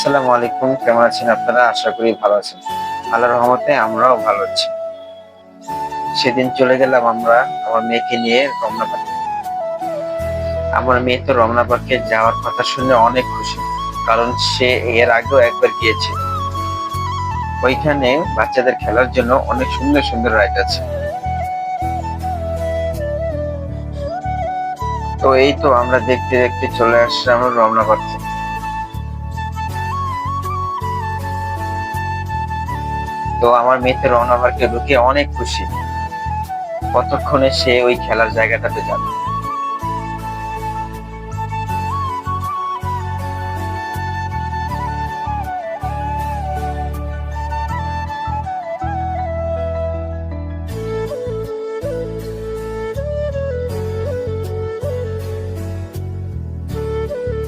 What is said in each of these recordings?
আসসালামু আলাইকুম। কেমন আছেন আপনারা? আশা করি ভালো আছেন। আল্লাহ রহমতে আমরাও ভালো আছি। সেদিন চলে গেলাম আমরা আমার মেয়েকে নিয়ে রমনা পার্কে। আমার মেয়ে তো রমনা পার্কে যাওয়ার কথা শুনে অনেক খুশি, কারণ সে এর আগেও একবার গিয়েছে। ওইখানে বাচ্চাদের খেলার জন্য অনেক সুন্দর সুন্দর রাইড আছে। তো এই তো আমরা দেখতে দেখতে চলে আসছি আসলাম রমনা পার্কে। তো আমার মেয়েতে রওনা পার্কে ঢুকে অনেক খুশি। কতক্ষণে সে ওই খেলার জায়গাটাতে যাবে?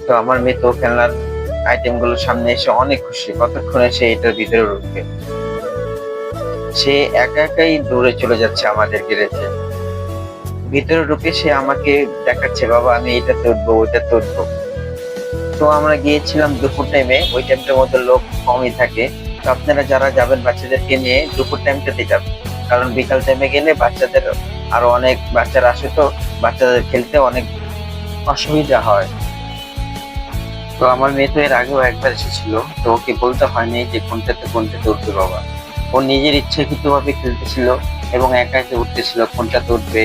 তো আমার মেয়ে তো খেলনার আইটেমগুলোর সামনে এসে অনেক খুশি। কতক্ষণে সে এটার ভিতরে ঢুকবে? সে একা একাই দৌড়ে চলে যাচ্ছে আমাদের রেখে ভিতরে ঢুকে সে আমাকে দেখাচ্ছে, বাবা, আমি এটা উঠবো ওইটাতে উঠবো তো আমরা গিয়েছিলাম দুপুর টাইমে ওই টাইমটার মধ্যে লোক কমই থাকে। তো আপনারা যারা যাবেন বাচ্চাদেরকে নিয়ে দুপুর টাইমটাতে যাবেন। কারণ বিকাল টাইমে গেলে বাচ্চাদের আরও অনেক বাচ্চারা আসে, তো বাচ্চাদের খেলতে অনেক অসুবিধা হয়। তো আমার মেয়ে তো এর আগেও একবার এসেছিল, তো ওকে বলতে হয়নি যে কোনটাতে কোনটাতে উঠবে বাবা। ও নিজের ইচ্ছাকৃতভাবে খেলতেছিল এবং একা একা উঠতেছিল কোনটাতে উঠবে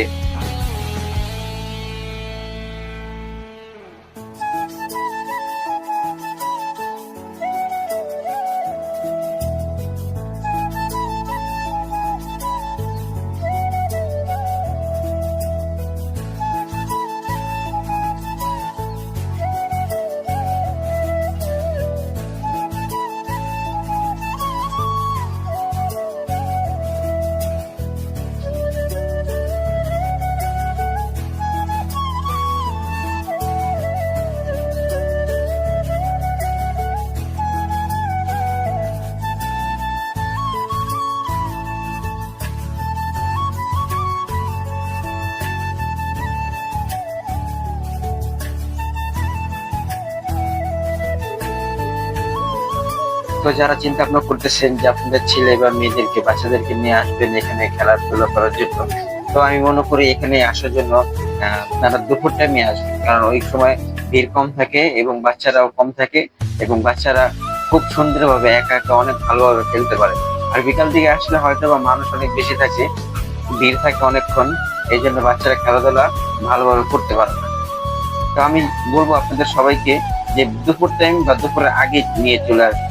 যারা চিন্তা ভাবনা করতেছেন যে আপনাদের ছেলে বা মেয়েদেরকে, বাচ্চাদেরকে নিয়ে আসবেন এখানে খেলাধুলা করার জন্য, তো আমি মনে করি এখানে আসার জন্য আপনারা দুপুর টাইমে আসবেন। কারণ ওই সময় ভিড় কম থাকে এবং বাচ্চারাও কম থাকে এবং বাচ্চারা খুব সুন্দরভাবে একা একা অনেক ভালোভাবে খেলতে পারে। আর বিকাল দিকে আসলে হয়তো বা মানুষ অনেক বেশি থাকে, ভিড় থাকে অনেকক্ষণ, এই জন্য বাচ্চারা খেলাধুলা ভালোভাবে করতে পারে না। তো আমি বলব আপনাদের সবাইকে যে দুপুর টাইম বা দুপুরের আগে নিয়ে চলে আসবেন।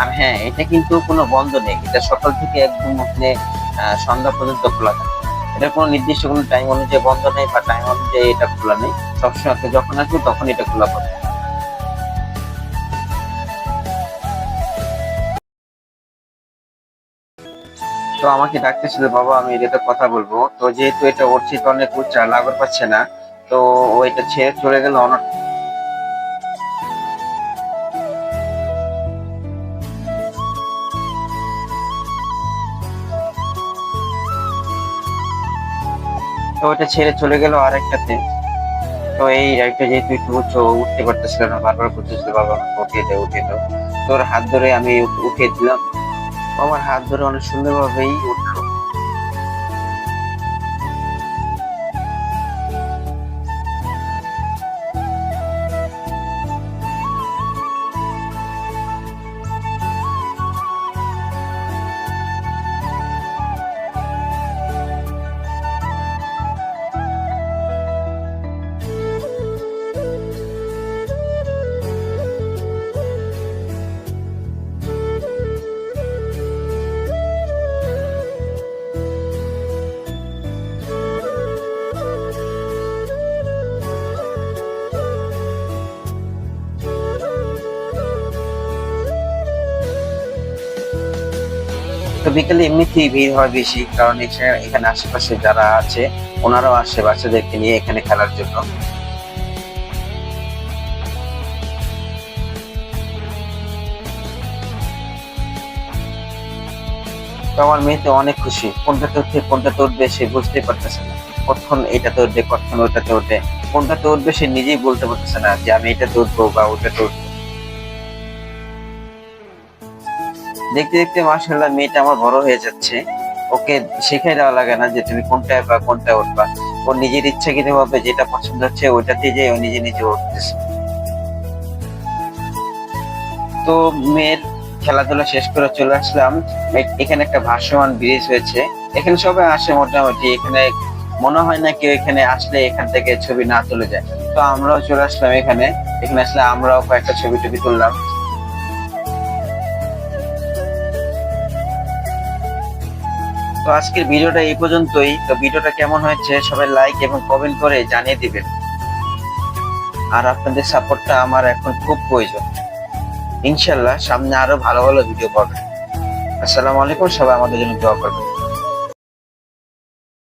আর হ্যাঁ এটা কিন্তু কোনো বন্ধ নেই। এটা সকাল থেকে একদম আহ, সন্ধ্যা পর্যন্ত খোলা থাকে। এটা কোনো নির্দিষ্ট কোনো টাইম অনুযায়ী বন্ধ নেই বা টাইম অনুযায়ী এটা খোলা নেই। সবসময় আপনি যখন আসবে তখন এটা খোলা পাবে তো আমাকে ডাকতেছিল বাবা আমি এটাতে কথা বলব। তো যেহেতু এটা উঠছে তো অনেক উচ্চা লাগর পাচ্ছে না তো ও এটা ছেড়ে চলে গেল অনেক তো ওটা ছেড়ে চলে গেল আর একটাতে তো এই রাইডটা যেহেতু একটু উচ্চ উঠতে পারতেছিল না, বারবার করতেছিল আমাকে উঠিয়ে দেয় উঠিয়ে দাও তোর হাত ধরে আমি উঠিয়ে দিলাম। আমার হাত ধরে অনেক সুন্দরভাবেই উঠল। তো বিকেলে এমনিতেই ভিড় হয় বেশি, কারণ এখানে আশেপাশে যারা আছে, ওনারাও আসে বাচ্চাদেরকে নিয়ে এখানে খেলার জন্য। তো আমার মেয়ে তো অনেক খুশি। কোনটা উঠে কোনটা তোর সে বুঝতে পারতেছে না। কতক্ষণ এটাতে উঠবে কতক্ষণ ওটাতে উঠবে কোনটা তোর সে নিজেই বলতে পারতেছে না যে আমি এটা তোর বা ওটাতে তোর দেখতে দেখতে মাসাল্লাহ মেয়েটা আমার বড় হয়ে যাচ্ছে। ওকে শেখাই দেওয়া লাগে না যে তুমি কোনটায় বা কোনটায় উঠবা। ও নিজের ইচ্ছা ইচ্ছাকৃত ভাবে যেটা পছন্দ হচ্ছে ওইটাতে যে ও নিজে নিজে উঠতেছে। তো মেয়ের খেলাধুলা শেষ করে চলে আসলাম। এখানে একটা ভাসমান ব্রিজ হয়েছে। এখানে সবাই আসে মোটামুটি। এখানে মনে হয় না কেউ এখানে আসলে এখান থেকে ছবি না তুলে যায়। তো আমরাও চলে আসলাম এখানে। এখানে আসলে আমরাও কয়েকটা ছবি টবি তুললাম। তো আজকের ভিডিওটা এই পর্যন্তই। তো ভিডিওটা কেমন হয়েছে সবাই লাইক এবং কমেন্ট করে জানিয়ে দিবেন। আর আপনাদের সাপোর্টটা আমার এখন খুব প্রয়োজন। ইনশাল্লাহ সামনে আরও ভালো ভালো ভিডিও পাবেন। আসসালামু আলাইকুম, সবাই আমাদের জন্য দোয়া করবেন।